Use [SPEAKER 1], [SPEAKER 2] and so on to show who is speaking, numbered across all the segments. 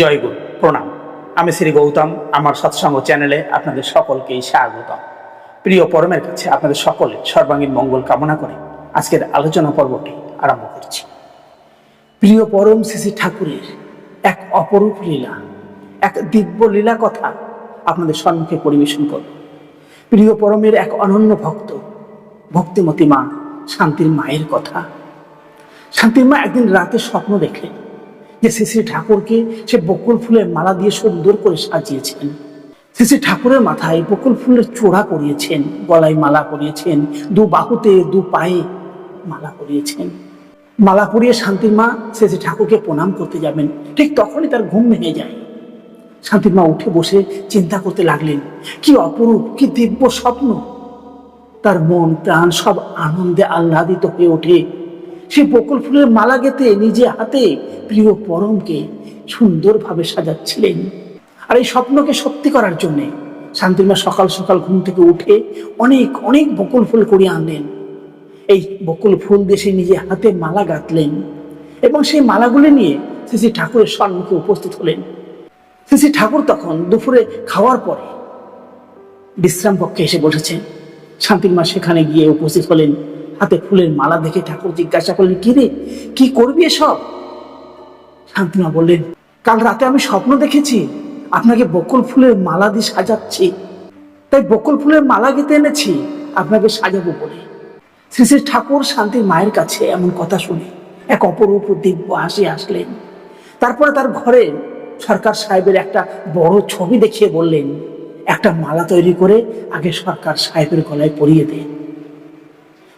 [SPEAKER 1] জয়গুরু প্রণাম। আমি শ্রী গৌতম, আমার সৎসঙ্গ চ্যানেলে আপনাদের সকলকেই স্বাগতম। প্রিয় পরমের কাছে আপনাদের সকলে সর্বাঙ্গীন মঙ্গল কামনা করে আজকের আলোচনা পর্বটি আরম্ভ করছি। প্রিয় পরম শ্রী ঠাকুরের এক অপরূপ লীলা, এক দিব্য লীলা কথা আপনাদের সম্মুখে পরিবেশন করব। প্রিয় পরমের এক অনন্য ভক্ত, ভক্তিমতী মা, শান্তির মায়ের কথা। শান্তির মা একদিন রাতে স্বপ্ন দেখলেন। যে শ্রী ঠাকুরকে সে বকুল ফুলের মালা দিয়ে সুন্দর করে সাজিয়েছেন। শ্রী শ্রী ঠাকুরের মাথায় বকুল ফুলের চূড়া করিয়েছেন, গলায় মালা করিয়েছেন, দু বাহুতে দু পায়ে মালা করিয়েছেন। মালা পরিয়ে শান্তির মা শ্রী ঠাকুরকে প্রণাম করতে যাবেন। ঠিক তখনই তার ঘুম ভেঙে যায়। শান্তির মা উঠে বসে চিন্তা করতে লাগলেন, কি অপরূপ, কি দিব্য স্বপ্ন। তার মন, প্রাণ সব আনন্দে আহ্লাদিত হয়ে ওঠে। সে বকুল ফুলের মালা গেতে নিজে হাতে প্রিয় পরমকে সুন্দরভাবে সাজাচ্ছিলেন। আর এই স্বপ্নকে সত্যি করার জন্যে শান্তিমা সকাল সকাল ঘুম থেকে উঠে অনেক অনেক বকুল ফুল করিয়ে আনলেন। এই বকুল ফুল সে নিজে হাতে মালা গাঁথলেন এবং সেই মালাগুলি নিয়ে শ্রী ঠাকুরের সম্মুখে উপস্থিত হলেন। শ্রী শ্রী ঠাকুর তখন দুপুরে খাওয়ার পরে বিশ্রাম কক্ষে এসে বসেছেন। শান্তির মা সেখানে গিয়ে উপস্থিত হলেন। হাতে ফুলের মালা দেখে ঠাকুর জিজ্ঞাসা করলেন, কি রে, কি করবি এসব? শান্তিমা বললেন, কাল রাতে আমি স্বপ্ন দেখেছি, আপনাকে বকুল ফুলের মালা দিয়ে সাজাচ্ছি। তাই বকুল ফুলের মালা গেতে এনেছি, আপনাকে সাজাবো বলে। শ্রী শ্রী ঠাকুর শান্তির মায়ের কাছে এমন কথা শুনে এক অপরূপ দিব্য হাসি আসলেন তারপরে তার ঘরে সরকার সাহেবের একটা বড় ছবি দেখিয়ে বললেন, একটা মালা তৈরি করে আগে সরকার সাহেবের গলায় পরিয়ে দেন।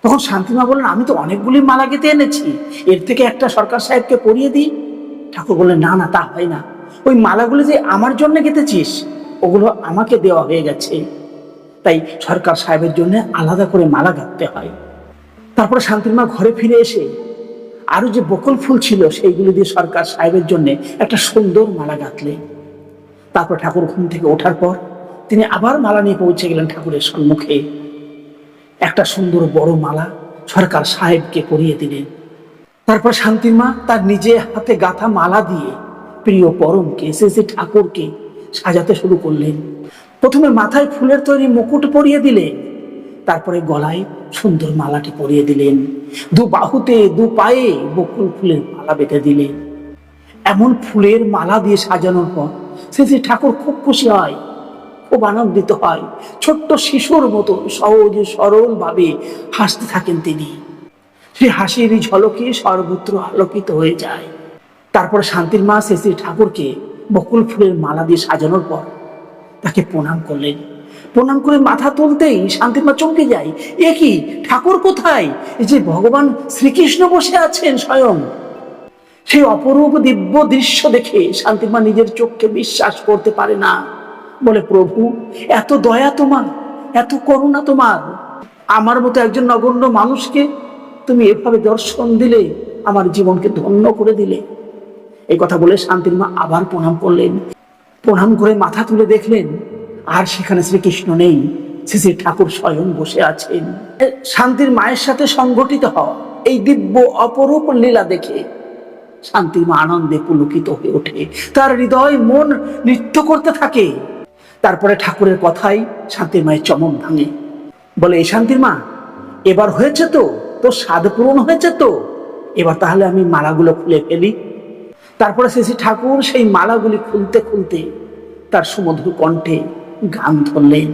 [SPEAKER 1] তখন শান্তিমা বললেন, আমি তো অনেকগুলি মালা গেতে এনেছি। এর থেকে একটা সরকার সাহেবকে পরিয়ে দিই। ঠাকুর বললেন, না না, তা হয় না। ওই মালাগুলি যে আমার জন্য গেতেছিস ওগুলো আমাকে দেওয়া হয়ে গেছে। তাই সরকার সাহেবের জন্য আলাদা করে মালা গাঁথতে হয়। তারপরে শান্তির মা ঘরে ফিরে এসে আরও যে বকল ফুল ছিল, সেইগুলি দিয়ে সরকার সাহেবের জন্য একটা সুন্দর মালা গাঁথলেন তারপর ঠাকুর ঘুম থেকে ওঠার পর তিনি আবার মালা নিয়ে পৌঁছে গেলেন ঠাকুরের সম্মুখে। একটা সুন্দর বড় মালা সরকার সাহেবকে পরিয়ে দিলেন। তারপর শান্তির মা তার নিজে হাতে গাঁথা মালা দিয়ে প্রিয় পরমকে সে ঠাকুরকে সাজাতে শুরু করলেন। প্রথমে মাথায় ফুলের তৈরি মুকুট পরিয়ে দিলেন, তারপরে গলায় সুন্দর মালাটি পরিয়ে দিলেন। দু বাহুতে, দু পায়ে বকুল ফুলের মালা বেঁধে দিলেন। এমন ফুলের মালা দিয়ে সাজানোর পর সে যে ঠাকুর খুব খুশি হয় খুব আনন্দিত হয়। ছোট্ট শিশুর মতো সহজ সরল ভাবে হাসতে থাকেন তিনি। সেই হাসির ঝলকে সর্বত্র আলোকিত হয়ে যায়। তারপর শান্তির মা শেষে ঠাকুরকে বকুল ফুলের মালা দিয়ে সাজানোর পর তাকে প্রণাম করলেন। প্রণাম করে মাথা তুলতেই শান্তির মা চমকে যায়। এ কি? ঠাকুর কোথায়? যে ভগবান শ্রীকৃষ্ণ বসে আছেন স্বয়ং। সেই অপরূপ দিব্য দৃশ্য দেখে শান্তিমা নিজের চোখকে বিশ্বাস করতে পারে না। বলে, প্রভু, এত দয়া তোমার, এত করুণা তোমার। আমার মতো একজন নগণ্য মানুষকে তুমি এভাবে দর্শন দিলে, আমার জীবনকে ধন্য করে দিলে। এই কথা বলে শান্তির মা আবার প্রণাম করলেন। প্রণাম করে মাথা তুলে দেখলেন, আর সেখানে শ্রীকৃষ্ণ নেই শ্রী শ্রী ঠাকুর স্বয়ং বসে আছেন। শান্তির মায়ের সাথে সংগঠিত হওয়া এই দিব্য অপরূপ লীলা দেখে শান্তির মা আনন্দে পুলকিত হয়ে ওঠে। তার হৃদয় মন নৃত্য করতে থাকে। তারপরে ঠাকুরের কথাই শান্তির মায়ের চমক ভাঙে। বলে এই শান্তির মা, এবার হয়েছে তো, তোর স্বাদ পূরণ হয়েছে তো, এবার তাহলে আমি মালাগুলো খুলে ফেলি। তারপরে শেষে ঠাকুর সেই মালাগুলি খুলতে খুলতে তার সুমধুর কণ্ঠে গান ধরলেন।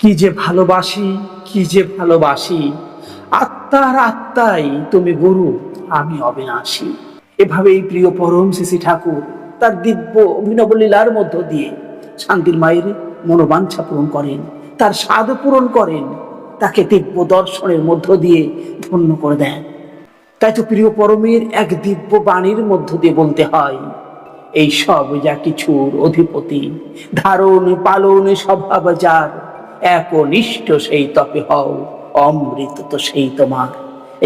[SPEAKER 1] কি যে ভালোবাসি, কি যে ভালোবাসি, আত্মার আত্মাই তুমি গুরু, আমি অবিনাশী। এভাবে এই প্রিয় পরম শিশি ঠাকুর তার দিব্য অভিনব লীলার মধ্য দিয়ে শান্তির মায়ের মনোবাঞ্ছা পূরণ করেন, তার স্বাদ পূরণ করেন, তাকে দিব্য দর্শনের মধ্য দিয়ে ধন্য করে দেন। তাই তো প্রিয় পরমের এক দিব্য বাণীর মধ্য দিয়ে বলতে হয়, এই সব যা কিছুর অধিপতি, ধারণ, পালন, স্বভাব যার একনিষ্ঠ সেই তপে হও, অমৃত তো সেই তোমার।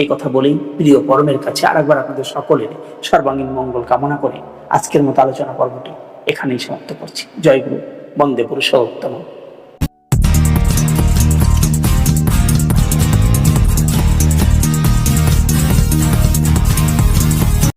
[SPEAKER 1] এই কথা বলেই প্রিয় পরমের কাছে আরেকবার আপনাদের সকলের সর্বাঙ্গীন মঙ্গল কামনা করে আজকের মতো আলোচনা পর্বটি এখানেই সমাপ্ত করছি। জয় গুরু। বন্দে পুরুষোত্তম।